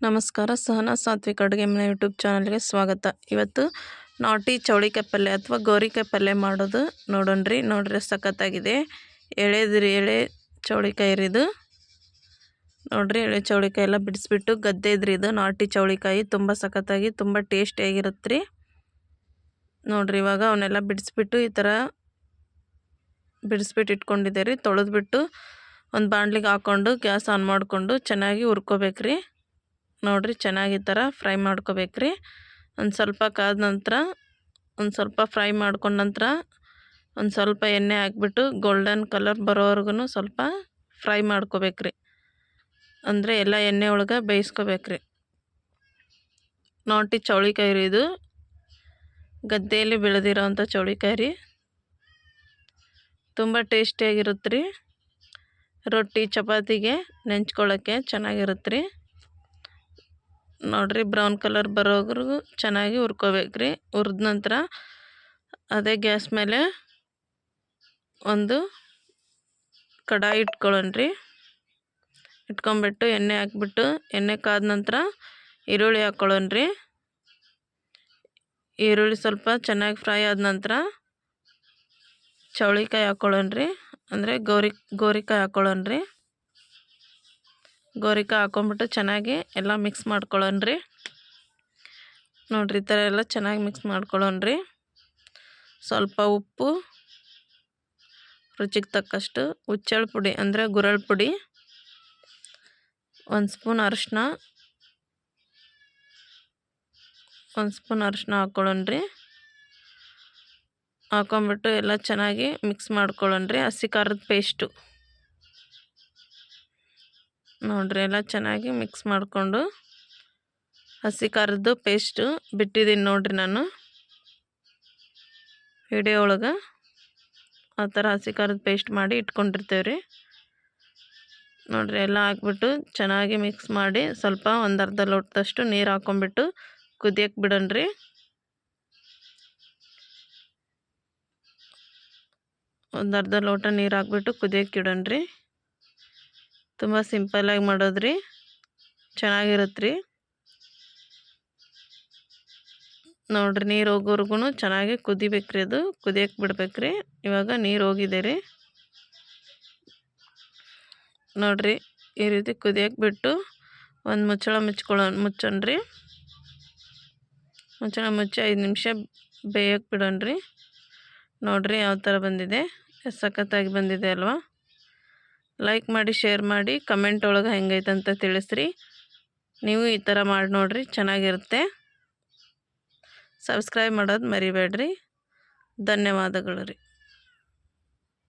ನಮಸ್ಕಾರ. ಸಹನಾ ಸಾತ್ವಿಕ ಅಡುಗೆ ಮನೆ ಯೂಟ್ಯೂಬ್ ಚಾನಲ್ಗೆ ಸ್ವಾಗತ. ಇವತ್ತು ನಾಟಿ ಚೌಳಿಕಾಯಿ ಪಲ್ಯ ಅಥವಾ ಗೋರಿಕಾಯಿ ಪಲ್ಯ ಮಾಡೋದು ನೋಡೋಣ್ರಿ. ನೋಡ್ರಿ ಸಖತ್ತಾಗಿದೆ. ಎಳೆದ್ರಿ ಎಳೆ ಚೌಳಿಕಾಯಿ ರೀ ಇದು. ನೋಡ್ರಿ ಎಳೆ ಚೌಳಿಕಾಯಿ ಎಲ್ಲ ಬಿಡಿಸ್ಬಿಟ್ಟು ಗದ್ದೆ ಇದ್ರಿ ಇದು. ನಾಟಿ ಚೌಳಿಕಾಯಿ ತುಂಬ ಸಖತ್ತಾಗಿ, ತುಂಬ ಟೇಸ್ಟಿಯಾಗಿರುತ್ತೆ ರೀ. ನೋಡ್ರಿ ಇವಾಗ ಅವನ್ನೆಲ್ಲ ಬಿಡಿಸ್ಬಿಟ್ಟು ಈ ಥರ ಬಿಡಿಸ್ಬಿಟ್ಟು ಇಟ್ಕೊಂಡಿದ್ದೆ ರೀ. ತೊಳೆದ್ಬಿಟ್ಟು ಒಂದು ಬಾಣಲಿಗೆ ಹಾಕ್ಕೊಂಡು ಗ್ಯಾಸ್ ಆನ್ ಮಾಡಿಕೊಂಡು ಚೆನ್ನಾಗಿ ಹುರ್ಕೋಬೇಕ್ರಿ. ನೋಡಿರಿ ಚೆನ್ನಾಗಿ ಥರ ಫ್ರೈ ಮಾಡ್ಕೋಬೇಕ್ರಿ. ಒಂದು ಸ್ವಲ್ಪ ಕಾದ ನಂತರ, ಒಂದು ಸ್ವಲ್ಪ ಫ್ರೈ ಮಾಡ್ಕೊಂಡ ನಂತರ, ಒಂದು ಸ್ವಲ್ಪ ಎಣ್ಣೆ ಹಾಕ್ಬಿಟ್ಟು ಗೋಲ್ಡನ್ ಕಲರ್ ಬರೋವರೆಗೂ ಸ್ವಲ್ಪ ಫ್ರೈ ಮಾಡ್ಕೋಬೇಕ್ರಿ. ಅಂದರೆ ಎಲ್ಲ ಎಣ್ಣೆ ಒಳಗೆ ಬೇಯಿಸ್ಕೋಬೇಕ್ರಿ. ನಾಟಿ ಚೌಳಿಕಾಯಿ ರೀ ಇದು. ಗದ್ದೆಯಲ್ಲಿ ಬೆಳೆದಿರೋ ಅಂಥ ಚೌಳಿಕಾಯಿ ರೀ ತುಂಬ ಟೇಸ್ಟಿಯಾಗಿರುತ್ತೆ ರೀ ರೊಟ್ಟಿ, ಚಪಾತಿಗೆ ನೆಂಚ್ಕೊಳ್ಳೋಕ್ಕೆ ಚೆನ್ನಾಗಿರುತ್ತೆ ರೀ ನೋಡಿರಿ ಬ್ರೌನ್ ಕಲರ್ ಬರೋವರೆಗೂ ಚೆನ್ನಾಗಿ ಹುರ್ಕೋಬೇಕ್ರಿ. ಹುರಿದ ನಂತರ ಅದೇ ಗ್ಯಾಸ್ ಮೇಲೆ ಒಂದು ಕಡಾಯಿ ಇಟ್ಕೊಳ್ಳೋಣ್ರಿ ಇಟ್ಕೊಂಬಿಟ್ಟು ಎಣ್ಣೆ ಹಾಕ್ಬಿಟ್ಟು ಎಣ್ಣೆ ಕಾದ ನಂತರ ಈರುಳ್ಳಿ ಹಾಕ್ಕೊಳ್ಳೋಣ್ರಿ ಈರುಳ್ಳಿ ಸ್ವಲ್ಪ ಚೆನ್ನಾಗಿ ಫ್ರೈ ಆದ ನಂತರ ಚೌಳಿಕಾಯಿ ಹಾಕ್ಕೊಳ್ಳೋಣ್ರಿ ಅಂದರೆ ಗೋರಿ, ಗೋರಿಕಾಯಿ ಹಾಕ್ಕೊಳ್ಳೋಣ್ರಿ ಗೋರಿಕಾಯಿ ಹಾಕೊಂಡ್ಬಿಟ್ಟು ಚೆನ್ನಾಗಿ ಎಲ್ಲ ಮಿಕ್ಸ್ ಮಾಡ್ಕೊಳ್ಳೋಣ್ರಿ ನೋಡ್ರಿ ಈ ಥರ ಎಲ್ಲ ಚೆನ್ನಾಗಿ ಮಿಕ್ಸ್ ಮಾಡ್ಕೊಳ್ಳೋಣ್ರಿ ಸ್ವಲ್ಪ ಉಪ್ಪು, ರುಚಿಗೆ ತಕ್ಕಷ್ಟು ಹುಚ್ಚಳ ಪುಡಿ ಅಂದರೆ ಗುರಳ್ ಪುಡಿ, ಒಂದು ಸ್ಪೂನ್ ಅರಿಶಿನ ಒಂದು ಸ್ಪೂನ್ ಅರಿಶಿನ ಹಾಕ್ಕೊಳ್ಳೋಣ್ರಿ ಹಾಕೊಂಬಿಟ್ಟು ಎಲ್ಲ ಚೆನ್ನಾಗಿ ಮಿಕ್ಸ್ ಮಾಡ್ಕೊಳ್ಳೋಣ್ರಿ ಹಸಿ ಖಾರದ ಪೇಸ್ಟು ನೋಡ್ರಿ ಎಲ್ಲ ಚೆನ್ನಾಗಿ ಮಿಕ್ಸ್ ಮಾಡಿಕೊಂಡು ಹಸಿ ಖಾರದ್ದು ಪೇಸ್ಟು ಬಿಟ್ಟಿದ್ದೀನಿ ನೋಡ್ರಿ ನಾನು. ವಿಡಿಯೋ ಒಳಗೆ ಆ ಥರ ಹಸಿ ಖಾರದ ಪೇಸ್ಟ್ ಮಾಡಿ ಇಟ್ಕೊಂಡಿರ್ತೇವೆ ರೀ ನೋಡಿರಿ ಎಲ್ಲ ಹಾಕ್ಬಿಟ್ಟು ಚೆನ್ನಾಗಿ ಮಿಕ್ಸ್ ಮಾಡಿ ಸ್ವಲ್ಪ ಒಂದು ಅರ್ಧ ಲೋಟದಷ್ಟು ನೀರು ಹಾಕೊಂಡ್ಬಿಟ್ಟು ಕುದಿಯಕ್ಕೆ ಬಿಡೋಣ್ರಿ ಒಂದು ಅರ್ಧ ಲೋಟ ನೀರು ಹಾಕ್ಬಿಟ್ಟು ಕುದಿಯಕ್ಕೆ ಇಡೋಣ್ರಿ ತುಂಬ ಸಿಂಪಲ್ಲಾಗಿ ಮಾಡೋದ್ರಿ. ಚೆನ್ನಾಗಿರುತ್ತೆ ರೀ ನೋಡಿರಿ ನೀರು ಹೋಗೋರ್ಗು ಚೆನ್ನಾಗಿ ಕುದಿಬೇಕ್ರಿ ಅದು. ಕುದಿಯಕ್ಕೆ ಬಿಡ್ಬೇಕ್ರಿ. ಇವಾಗ ನೀರು ಹೋಗಿದೆ ರೀ. ನೋಡ್ರಿ ಈ ರೀತಿ ಕುದಿಯಕ್ಕೆ ಬಿಟ್ಟು ಒಂದು ಮುಚ್ಚಳ ಮುಚ್ಕೊಳ್ಳೋ ಮುಚ್ಚೋಣ್ರಿ ಮುಚ್ಚಳ ಮುಚ್ಚಿ ಐದು ನಿಮಿಷ ಬೇಯಕ್ಕೆ ಬಿಡೋಣ್ರಿ. ನೋಡ್ರಿ ಯಾವ ಥರ ಬಂದಿದೆ. ಸಖತ್ತಾಗಿ ಬಂದಿದೆ ಅಲ್ವಾ? ಲೈಕ್ ಮಾಡಿ ಶೇರ್ ಮಾಡಿ ಕಮೆಂಟ್ ಒಳಗೆ ಹೆಂಗೈತೆ ಅಂತ ತಿಳಿಸ್ರಿ. ನೀವು ಈ ಥರ ಮಾಡಿ ನೋಡಿರಿ, ಚೆನ್ನಾಗಿರುತ್ತೆ. ಸಬ್ಸ್ಕ್ರೈಬ್ ಮಾಡೋದು ಮರಿಬೇಡ್ರಿ. ಧನ್ಯವಾದಗಳು ರೀ.